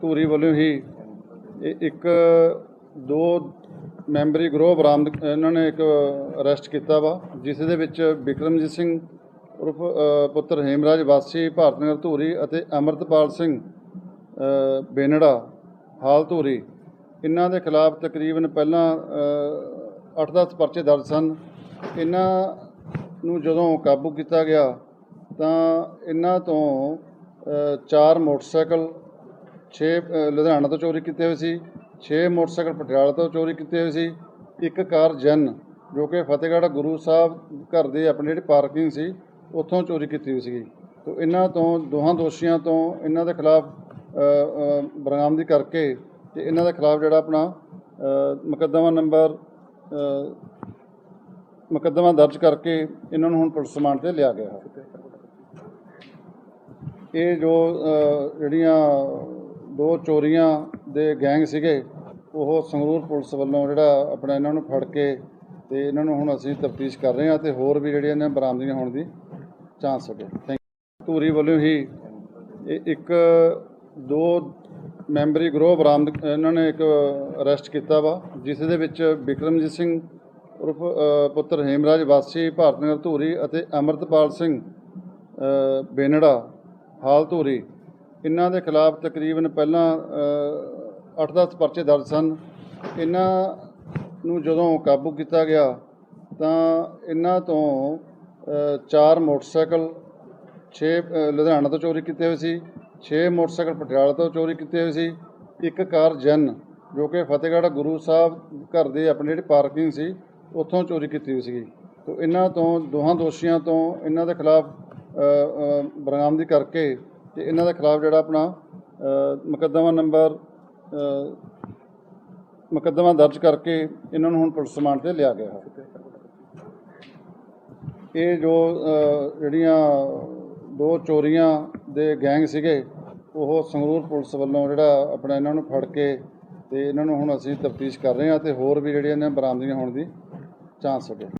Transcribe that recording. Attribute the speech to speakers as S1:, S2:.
S1: ਧੂਰੀ ਵੱਲੋਂ ਹੀ ਇਹ ਇੱਕ, ਦੋ ਮੈਂਬਰੀ ਗਰੋਹ ਬਰਾਮਦ, ਇਹਨਾਂ ਨੇ ਇੱਕ ਅਰੈਸਟ ਕੀਤਾ ਵਾ, ਜਿਸ ਦੇ ਵਿੱਚ ਵਿਕਰਮਜੀਤ ਸਿੰਘ ਉਰਫ ਪੁੱਤਰ ਹੇਮਰਾਜ ਵਾਸੀ, ਭਾਰਤ ਨਗਰ ਧੂਰੀ ਅਤੇ ਅਮਰਤਪਾਲ ਸਿੰਘ ਬੇਨੜਾ, ਹਾਲ ਧੂਰੀ। ਇਹਨਾਂ ਦੇ ਖਿਲਾਫ ਤਕਰੀਬਨ ਪਹਿਲਾਂ 8-10 ਪਰਚੇ ਦਰਜ ਸਨ। ਇਹਨਾਂ ਨੂੰ ਜਦੋਂ ਕਾਬੂ ਕੀਤਾ ਗਿਆ ਤਾਂ ਇਹਨਾਂ ਤੋਂ ਚਾਰ ਮੋਟਰਸਾਈਕਲ 6 ਲੁਧਿਆਣਾ ਤੋਂ ਚੋਰੀ ਕੀਤੇ ਹੋਏ ਸੀ 6 ਮੋਟਰਸਾਈਕਲ ਪਟਿਆਲਾ ਤੋਂ ਚੋਰੀ ਕੀਤੇ ਹੋਏ ਸੀ ਇੱਕ ਕਾਰ ਜਨ ਜੋ ਕਿ ਫਤਿਹਗੜ੍ਹ ਗੁਰੂ ਸਾਹਿਬ ਘਰ ਦੇ ਆਪਣੀ ਜਿਹੜੀ ਪਾਰਕਿੰਗ ਸੀ ਉੱਥੋਂ ਚੋਰੀ ਕੀਤੀ ਹੋਈ ਸੀਗੀ। ਤੋਂ ਇਹਨਾਂ ਤੋਂ ਦੋਹਾਂ ਦੋਸ਼ੀਆਂ ਤੋਂ ਇਹਨਾਂ ਦੇ ਖਿਲਾਫ ਅ, ਬਰਾਮਦੀ ਕਰਕੇ ਤੇ ਇਹਨਾਂ ਦੇ ਖਿਲਾਫ ਜਿਹੜਾ ਆਪਣਾ ਮੁਕੱਦਮਾ ਨੰਬਰ ਮੁਕੱਦਮਾ ਦਰਜ ਕਰਕੇ ਇਹਨਾਂ ਨੂੰ ਹੁਣ ਪੁਲਿਸ ਰਿਮਾਂਡ ਤੇ ਲਿਆ ਗਿਆ। ਹੈ ਇਹ ਜੋ ਜਿਹੜੀਆਂ ਦੋ ਚੋਰੀਆਂ ਦੇ ਗੈਂਗ ਸੀਗੇ, ਉਹ ਸੰਗਰੂਰ ਪੁਲਿਸ ਵੱਲੋਂ ਜਿਹੜਾ ਆਪਣਾ ਇਹਨਾਂ ਨੂੰ ਫੜ ਕੇ ਤੇ ਇਹਨਾਂ ਨੂੰ ਹੁਣ ਅਸੀਂ ਤਫਤੀਸ਼ ਕਰ ਰਹੇ ਹਾਂ ਤੇ ਹੋਰ ਵੀ ਜਿਹੜੀਆਂ ਨੇ ਬਰਾਮਦੀਆਂ ਹੋਣ ਦੀ ਚਾਂਸ ਹੈਗੇ। ਥੈਂਕ ਧੂਰੀ ਵੱਲੋਂ ਹੀ ਇਹ ਇੱਕ, ਦੋ ਮੈਂਬਰੀ ਗਰੋਹ ਬਰਾਮਦ, ਇਹਨਾਂ ਨੇ ਇੱਕ ਅਰੈਸਟ ਕੀਤਾ ਵਾ, ਜਿਸ ਦੇ ਵਿੱਚ ਵਿਕਰਮਜੀਤ ਸਿੰਘ ਉਰਫ ਪੁੱਤਰ ਹੇਮਰਾਜ ਵਾਸੀ ਭਾਰਤ ਨਗਰ ਧੂਰੀ ਅਤੇ ਅਮਰਤਪਾਲ ਸਿੰਘ ਬੇਨੜਾ, ਹਾਲ ਧੂਰੀ ਇਹਨਾਂ ਦੇ ਖਿਲਾਫ ਤਕਰੀਬਨ ਪਹਿਲਾਂ 8-10 ਪਰਚੇ ਦਰਜ ਸਨ। ਇਹਨਾਂ ਨੂੰ ਜਦੋਂ ਕਾਬੂ ਕੀਤਾ ਗਿਆ ਤਾਂ ਇਹਨਾਂ ਤੋਂ ਚਾਰ ਮੋਟਰਸਾਈਕਲ 6 ਲੁਧਿਆਣਾ ਤੋਂ ਚੋਰੀ ਕੀਤੇ ਹੋਏ ਸੀ 6 ਮੋਟਰਸਾਈਕਲ ਪਟਿਆਲਾ ਤੋਂ ਚੋਰੀ ਕੀਤੇ ਹੋਏ ਸੀ ਇੱਕ ਕਾਰ ਜਨ ਜੋ ਕਿ ਫਤਿਹਗੜ੍ਹ ਗੁਰੂ ਸਾਹਿਬ ਘਰ ਦੇ ਆਪਣੀ ਜਿਹੜੀ ਪਾਰਕਿੰਗ ਸੀ ਉੱਥੋਂ ਚੋਰੀ ਕੀਤੀ ਹੋਈ ਸੀਗੀ। ਤੋਂ ਇਹਨਾਂ ਤੋਂ ਦੋਹਾਂ ਦੋਸ਼ੀਆਂ ਤੋਂ ਇਹਨਾਂ ਦੇ ਖਿਲਾਫ ਅ, ਬਰਾਮਦੀ ਕਰਕੇ ਤੇ ਇਹਨਾਂ ਦੇ ਖਿਲਾਫ ਜਿਹੜਾ ਆਪਣਾ ਮੁਕੱਦਮਾ ਨੰਬਰ ਮੁਕੱਦਮਾ ਦਰਜ ਕਰਕੇ ਇਹਨਾਂ ਨੂੰ ਹੁਣ ਪੁਲਿਸ ਰਿਮਾਂਡ ਤੇ ਲਿਆ ਗਿਆ ਹੈ। ਇਹ ਜੋ ਜਿਹੜੀਆਂ ਦੋ ਚੋਰੀਆਂ ਦੇ ਗੈਂਗ ਸੀਗੇ, ਉਹ ਸੰਗਰੂਰ ਪੁਲਿਸ ਵੱਲੋਂ ਜਿਹੜਾ ਆਪਣਾ ਇਹਨਾਂ ਨੂੰ ਫੜ ਕੇ ਤੇ ਇਹਨਾਂ ਨੂੰ ਹੁਣ ਅਸੀਂ ਤਫਤੀਸ਼ ਕਰ ਰਹੇ ਹਾਂ ਤੇ ਹੋਰ ਵੀ ਜਿਹੜੀਆਂ ਨੇ ਬਰਾਮਦੀਆਂ ਹੋਣ ਦੀ ਚਾਂਸ ਹੈਗੇ।